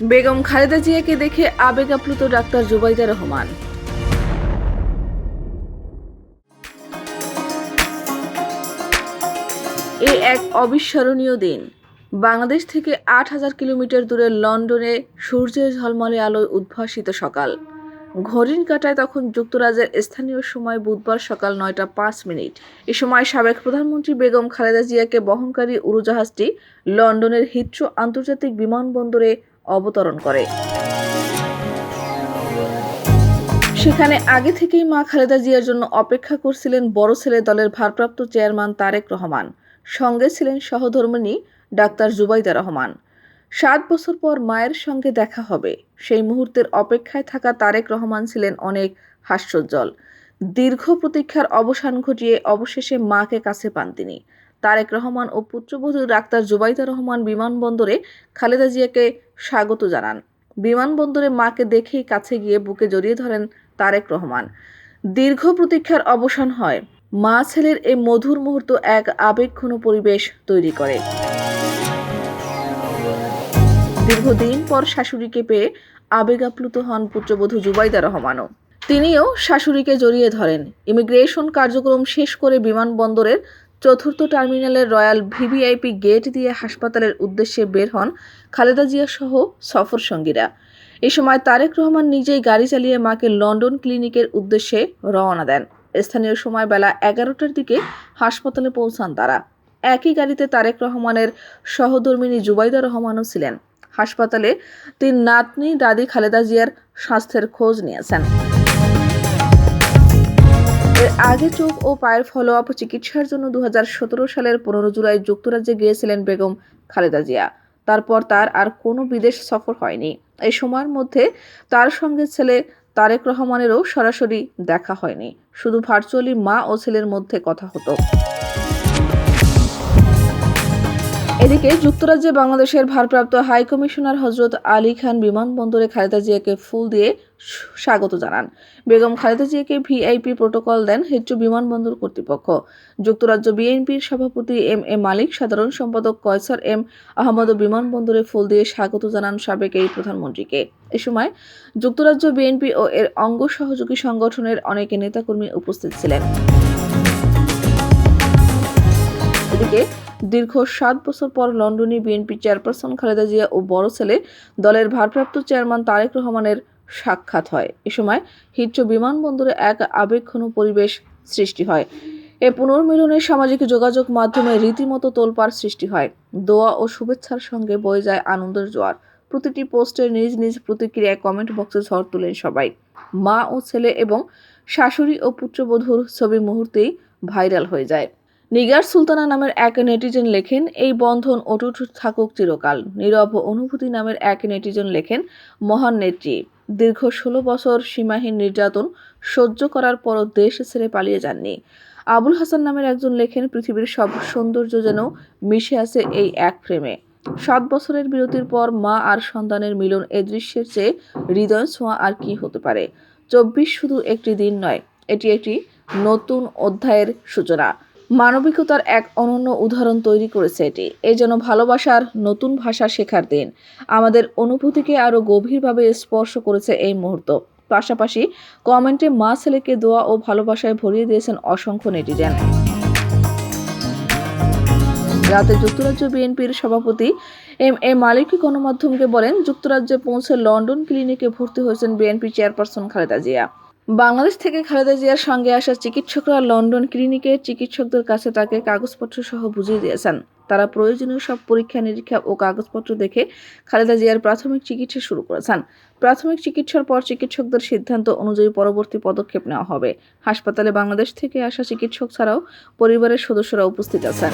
বেগম খালেদা জিয়াকে দেখে আবেগ আপ্লুত ডাক্তার জুবাইদা রহমান। এ এক অবিস্মরণীয় দিন। বাংলাদেশ থেকে আট হাজার কিলোমিটার দূরে লন্ডনে সূর্যের ঝলমলে আলোয় উদ্ভাসিত সকাল। ঘড়ির কাটায় তখন যুক্তরাজ্যের স্থানীয় সময় বুধবার সকাল নয়টা পাঁচ মিনিট। এ সময় সাবেক প্রধানমন্ত্রী বেগম খালেদা জিয়াকে বহনকারী উড়োজাহাজটি লন্ডনের হিথ্রো আন্তর্জাতিক বিমানবন্দরে অবতরণ করে। সেখানে আগে থেকেই মা খালেদা জিয়ার জন্য অপেক্ষা করছিলেন বড় ছেলে দলের ভারপ্রাপ্ত চেয়ারম্যান তারেক রহমান। সঙ্গে ছিলেন সহধর্মিনী ডাক্তার জুবাইদা রহমান। সাত বছর পর মায়ের সঙ্গে দেখা হবে। সেই মুহূর্তের অপেক্ষায় থাকা তারেক রহমান ছিলেন অনেক হাস্যোজ্জ্বল। দীর্ঘ প্রতীক্ষার অবসান ঘটিয়ে অবশেষে মাকে কাছে পান তিনি। তারেক রহমান ও পুত্রবধূ ডাক্তার জুবাইদা রহমান বিমানবন্দরে খালেদা জিয়াকে স্বাগত জানান। বিমানবন্দরে মাকে দেখেই কাছে গিয়ে বুকে জড়িয়ে ধরেন তারেক রহমান। দীর্ঘ প্রতীক্ষার অবসান হয়। মা ছেলের এই মধুর মুহূর্ত এক আবেগঘন পরিবেশ তৈরি করে। দীর্ঘদিন পর শাশুড়িকে পেয়ে আবেগ আপ্লুত হন পুত্রবধূ জুবাইদা রহমানও। তিনিও শাশুড়িকে জড়িয়ে ধরেন। ইমিগ্রেশন কার্যক্রম শেষ করে বিমানবন্দরের চতুর্থ টার্মিনালের রয়্যাল ভিভিআইপি গেট দিয়ে হাসপাতালের উদ্দেশ্যে বের হন খালেদা জিয়া সহ সফর সঙ্গীরা। এ সময় তারেক রহমান নিজেই গাড়ি চালিয়ে মাকে লন্ডন ক্লিনিকের উদ্দেশ্যে রওনা দেন। স্থানীয় সময় বেলা এগারোটার দিকে হাসপাতালে পৌঁছান তারা। একই গাড়িতে তারেক রহমানের সহধর্মিনী জুবাইদা রহমানও ছিলেন। হাসপাতালে তিন নাতনি দাদি খালেদা জিয়ার স্বাস্থ্যের খোঁজ নিয়েছেন। আগে চোখ ও পায়ের ফলো আপ চিকিৎসার জন্য দু হাজার সতেরো সালের পনেরো জুলাই যুক্তরাজ্যে গিয়েছিলেন বেগম খালেদা জিয়া। তারপর তার আর কোনো বিদেশ সফর হয়নি। এই সময়ের মধ্যে তার সঙ্গে ছেলে তারেক রহমানেরও সরাসরি দেখা হয়নি। শুধু ভার্চুয়ালি মা ও ছেলের মধ্যে কথা হতো। এদিকে যুক্তরাজ্যে বাংলাদেশের ভারপ্রাপ্ত হাই কমিশনার হজরত আলী খান বিমানবন্দরে খালেদা জিয়াকে ফুল দিয়ে স্বাগত জানান। বেগম খালেদা জিয়াকে ভিআইপি প্রোটোকল দেন হেচ্চু বিমানবন্দর কর্তৃপক্ষ। যুক্তরাজ্য বিএনপির সভাপতি এম এ মালিক, সাধারণ সম্পাদক কয়সার এম আহমদ বিমানবন্দরে ফুল দিয়ে স্বাগত জানান সাবেক এই প্রধানমন্ত্রীকে। এ সময় যুক্তরাজ্য বিএনপি ও এর অঙ্গ সহযোগী সংগঠনের অনেক নেতাকর্মী উপস্থিত ছিলেন। এদিকে দীর্ঘ সাত বছর পর লন্ডনে বিএনপি চেয়ারপারসন খালেদা জিয়া ও বড় ছেলে দলের ভারপ্রাপ্ত চেয়ারম্যান তারেক রহমানের সাক্ষাৎ হয়। এ সময় হিচ্চ বিমানবন্দরে এক আবেগঘন পরিবেশ সৃষ্টি হয়। এ পুনর্মিলনের সামাজিক যোগাযোগ মাধ্যমে রীতিমতো তোলপাড় সৃষ্টি হয়। দোয়া ও শুভেচ্ছার সঙ্গে বয়ে যায় আনন্দের জোয়ার। প্রতিটি পোস্টের নিজ নিজ প্রতিক্রিয়ায় কমেন্ট বক্সে ঝড় তোলেন সবাই। মা ও ছেলে এবং শাশুড়ি ও পুত্রবধূর ছবি মুহূর্তেই ভাইরাল হয়ে যায়। নিগার সুলতানা নামের এক নেটিজেন লেখেন, এই বন্ধন অটুট থাকুক চিরকাল। নীরব অনুভূতি নামের এক নেটিজেন লেখেন, মহান নেত্রী, দীর্ঘ ষোলো বছর সীমাহীন নির্যাতন সহ্য করার পরও দেশ ছেড়ে পালিয়ে যাননি। আবুল হাসান নামের একজন লেখেন, পৃথিবীর সব সৌন্দর্য যেন মিশে আছে এই এক ফ্রেমে সাত বছরের বিরতির পর মা আর সন্তানের মিলন এ দৃশ্যের চেয়ে হৃদয় ছোঁয়া আর কি হতে পারে? চব্বিশ শুধু একটি দিন নয়, এটি একটি নতুন অধ্যায়ের সূচনা। মানবিকতার এক অনন্য উদাহরণ তৈরি করেছে এটি। এই যেন ভালোবাসার নতুন ভাষা শেখার দিন। আমাদের অনুভূতিকে আরও গভীরভাবে স্পর্শ করেছে এই মুহূর্ত। পাশাপাশি কমেন্টে মা ছেলেকে দোয়া ও ভালোবাসায় ভরিয়ে দিয়েছেন অসংখ্য নেটিজেন। রাতে যুক্তরাজ্য বিএনপির সভাপতি এম এ মালিক গণমাধ্যমকে বলেন, যুক্তরাজ্যে পৌঁছে লন্ডন ক্লিনিকে ভর্তি হয়েছেন বিএনপি চেয়ারপারসন খালেদা জিয়া। বাংলাদেশ থেকে খালেদা জিয়ার সঙ্গে আসা চিকিৎসকরা লন্ডন ক্লিনিকে চিকিৎসকদের কাছে তাকে কাগজপত্র সহ বুঝিয়ে দিয়েছেন। তারা প্রয়োজনীয় সব পরীক্ষা, নিরীক্ষা ও কাগজপত্র দেখে খালেদা জিয়ার প্রাথমিক চিকিৎসা শুরু করেছেন। প্রাথমিক চিকিৎসার পর চিকিৎসকদের সিদ্ধান্ত অনুযায়ী পরবর্তী পদক্ষেপ নেওয়া হবে। হাসপাতালে বাংলাদেশ থেকে আসা চিকিৎসক ছাড়াও পরিবারের সদস্যরা উপস্থিত আছেন।